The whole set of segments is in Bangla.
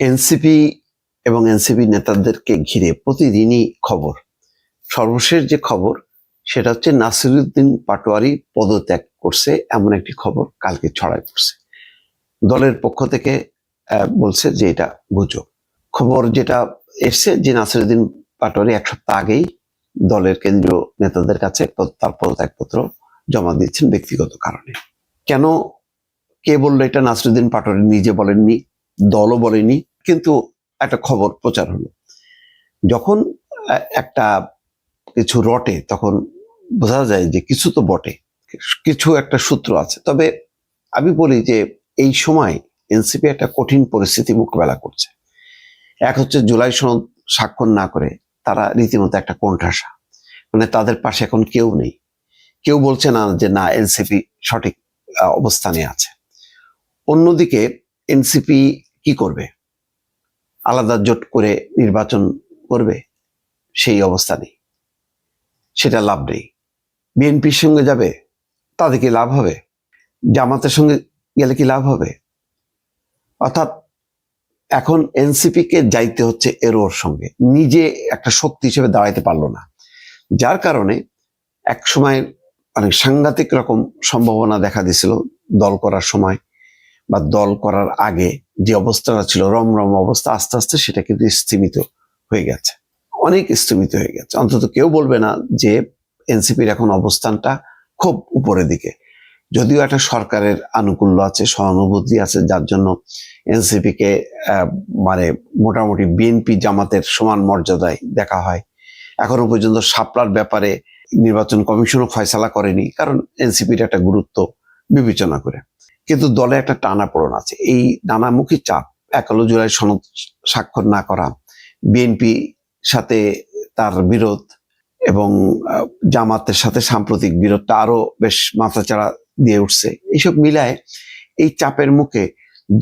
এনসিপি এবং এনসিপি নেতাদেরকে ঘিরে প্রতিদিনই খবর। সর্বশেষ যে খবর, সেটা হচ্ছে নাসিরুদ্দিন পাটোয়ারি পদত্যাগ করছে এমন একটি খবর কালকে ছড়ায় পড়ছে। দলের পক্ষ থেকে বলছে যে এটা গুজব। খবর যেটা এসছে যে নাসিরুদ্দিন পাটোয়ারি এক সপ্তাহ আগেই দলের কেন্দ্রীয় নেতাদের কাছে তার পদত্যাগপত্র জমা দিচ্ছেন ব্যক্তিগত কারণে। কেন কে বলল এটা? নাসিরুদ্দিন পাটোয়ারি নিজে বলেননি, দলও বলেনি কিন্তু একটা খবর প্রচার হলো। যখন একটা কিছু রটে, তখন বোঝা যায় যে কিছু তো বটে, কিছু একটা সূত্র আছে। তবে আমি বলি যে এই সময় এনসিপি একটা কঠিন পরিস্থিতি মোকাবেলা করছে। এক হচ্ছে জুলাই সনদ স্বাক্ষর না করে তারা রীতিমতো একটা কোণঠাসা। মানে তাদের পাশে এখন কেউ নেই। কেউ বলছে না যে না, এনসিপি সঠিক অবস্থানে আছে। অন্যদিকে এনসিপি কি করবে? আলাদা জোট করে নির্বাচন করবে, সেই অবস্থা নেই। সেটা লাভ নেই। বিএনপির সঙ্গে যাবে তাদের কি লাভ হবে? জামাতের সঙ্গে গেলে কি লাভ হবে? অর্থাৎ এখন এনসিপি কে যাইতে হচ্ছে এর ওর সঙ্গে। নিজে একটা শক্তি হিসেবে দাঁড়াইতে পারল না। যার কারণে এক সময় অনেক সাংঘাতিক রকম সম্ভাবনা দেখা দিছিল দল করার সময়। বা দল করার আগে যে অবস্থাটা ছিল রমরম অবস্থা আস্তে আস্তে সেটা কিন্তু স্থিমিত হয়ে গেছে। অনেক স্থিমিত হয়ে গেছে। অন্তত কেউ বলবে না যে এনসিপির এখন অবস্থানটা খুব উপরের দিকে। যদিও একটা সরকারের আনুকূল্য আছে সহানুভূতি আছে যার জন্য এনসিপি কে আহ, মানে মোটামুটি বিএনপি জামাতের সমান মর্যাদায় দেখা হয়। এখনও পর্যন্ত সাপলার ব্যাপারে নির্বাচন কমিশনও ফয়সালা করেনি কারণ এনসিপির একটা গুরুত্ব বিবেচনা করে। কিন্তু দলে একটা টানাপোড়ন আছে। এই নানামুখী চাপ এক হলো জুলাই সনদ স্বাক্ষর না করা, বিএনপি সাথে তার বিরোধ এবং জামাতের সাথে সাম্প্রতিক বিরোধটা আরও বেশ মাথাচাড়া দিয়ে উঠছে। এইসব মিলায় এই চাপের মুখে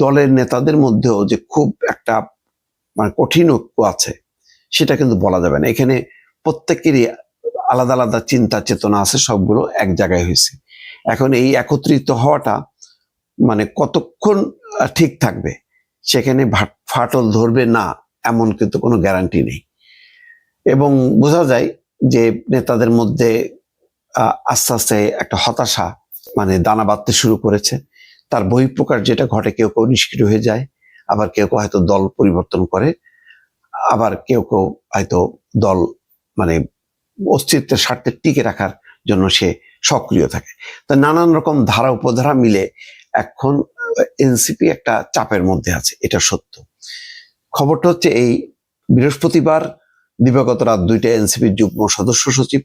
দলের নেতাদের মধ্যেও যে খুব একটা মানে কঠিন ঐক্য আছে, সেটা কিন্তু বলা যাবে না। এখানে প্রত্যেকেরই আলাদা আলাদা চিন্তা চেতনা আছে, সবগুলো এক জায়গায় হয়েছে। এখন এই একত্রিত হওয়াটা মানে কতক্ষণ ঠিক থাকবে? সেখানে ফাটল ধরবে না, এমন কিন্তু কোনো গ্যারান্টি নেই। এবং বোঝা যায় যে নেতাদের মধ্যে আস্তে আস্তে একটা হতাশা মানে দানা বাঁধতে শুরু করেছে। তার বহিঃপ্রকাশ যেটা ঘটে, কেউ কেউ নিষ্ক্রিয় হয়ে যায়, আবার কেউ কেউ হয়তো দল পরিবর্তন করে, আবার কেউ কেউ হয়তো দল মানে অস্তিত্বের স্বার্থে টিকে রাখার জন্য সে সক্রিয় থাকে। তা নানান রকম ধারা, উপধারা মিলে এখন এনসিপি একটা চাপের মধ্যে আছে, এটা সত্য। খবরটা হচ্ছে এই, বৃহস্পতিবার দিবাগত রাত দুইটা এনসিপির যুগ্ম সদস্য সচিব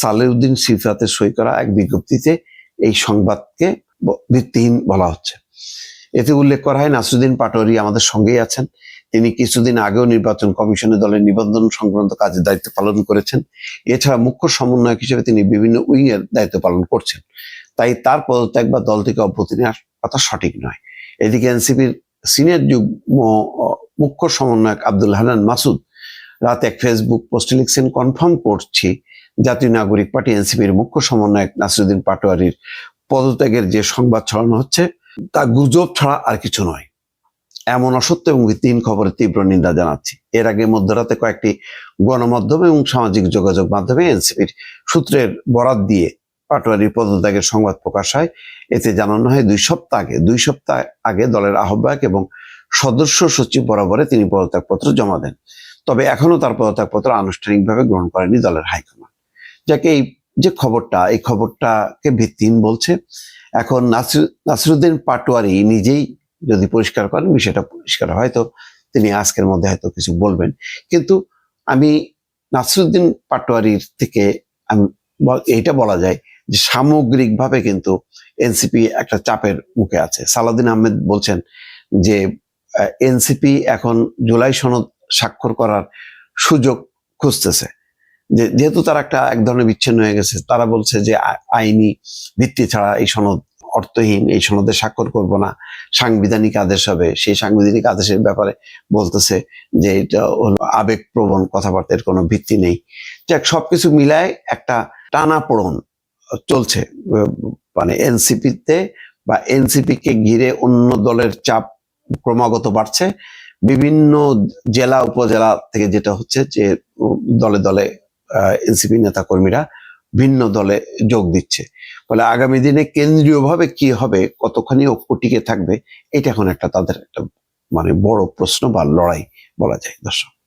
সালেউদ্দিন সিফাতের সই করা এক বিজ্ঞপ্তিতে এই সংবাদকে ভিত্তিহীন বলা হচ্ছে। এতে উল্লেখ করা হয়, নাসরুদ্দিন পাটোয়ারি আমাদের সঙ্গেই আছেন। তিনি কিছুদিন আগেও নির্বাচন কমিশনে দলের নিবন্ধন সংক্রান্ত কাজে দায়িত্ব পালন করেছেন। এছাড়া মুখ্য সমন্বয়ক হিসেবে তিনি বিভিন্ন উইংয়ের দায়িত্ব পালন করছেন। তাই তার পদত্যাগ বা দল থেকে নেওয়ার কথা সঠিক নয়। এদিকে এনসিপির সিনিয়র যুগ্ম মুখ্য সমন্বয়ক আব্দুল হানান মাসুদ রাত এক ফেসবুক পোস্টে লিখছেন, কনফার্ম করছি জাতীয় নাগরিক পার্টি এনসিপির মুখ্য সমন্বয়ক নাসিরুদ্দিন পাটোয়ারির পদত্যাগের যে সংবাদ ছড়ানো হচ্ছে, তা গুজব ছাড়া আর কিছু নয়। এমন অসত্য এবং ভিত্তিহীন খবরের তীব্র নিন্দা জানাচ্ছি। এর আগে মধ্যরাতে কয়েকটি গণমাধ্যম এবং সামাজিক যোগাযোগ মাধ্যমে এনসিপির সূত্রের বরাত দিয়ে পাটোয়ারির পদত্যাগের সংবাদ প্রকাশ হয়। এতে জানানো হয় দুই সপ্তাহ আগে, দুই সপ্তাহ আগে দলের আহ্বায়ক এবং সদস্য সচিব বরাবরে তিনি পদত্যাগপত্র জমা দেন। তবে এখনও তার পদত্যাগপত্র আনুষ্ঠানিকভাবে গ্রহণ করেনি দলের হাইকমান্ড। যাকে, এই যে খবরটা, এই খবরটাকে ভিত্তিহীন বলছে, এখন নাসির, নাসিরুদ্দিন পাটোয়ারি নিজেই যদি পরিষ্কার করেন, বিষয়টা পরিষ্কার হয়তো তিনি আজকের মধ্যে হয়তো কিছু বলবেন। কিন্তু আমি নাসিরুদ্দিন পাটোয়ারির থেকে আমি এইটা বলা যায় যে সামগ্রিকভাবে কিন্তু এনসিপি একটা চাপের মুখে আছে। সালাদিন আহমেদ বলছেন যে এনসিপি এখন জুলাই সনদ স্বাক্ষর করার সুযোগ খুঁজতেছে। যে, যেহেতু তারা একটা এক ধরনের বিচ্ছিন্ন হয়ে গেছে, তারা বলছে যে আইনি ভিত্তি ছাড়া এই সনদ অর্থহীন, এই সনদে স্বাক্ষর করব না। সাংবিধানিক আদেশ হবে, সেই সাংবিধানিক আদেশের ব্যাপারে বলতেছে যে, এটা হলো আবেগপ্রবণ কথাবার্তার কোনো ভিত্তি নেই। যাক, সবকিছু মিলায় একটা টানাপোড়ন চলছে মানে এনসিপিতে বা এনসিপি কে ঘিরে অন্য দলের চাপ ক্রমাগত বাড়ছে। বিভিন্ন জেলা, উপজেলা থেকে যেটা হচ্ছে যে, দলে দলে এনসিপি নেতা কর্মীরা ভিন্ন দলে যোগ দিচ্ছে। ফলে আগামী দিনে কেন্দ্রীয়ভাবে কি হবে, কতখানি ঐক্য টিকে থাকবে, এটা এখন একটা তাদের একটা মানে বড় প্রশ্ন বা লড়াই বলা যায়, দর্শক।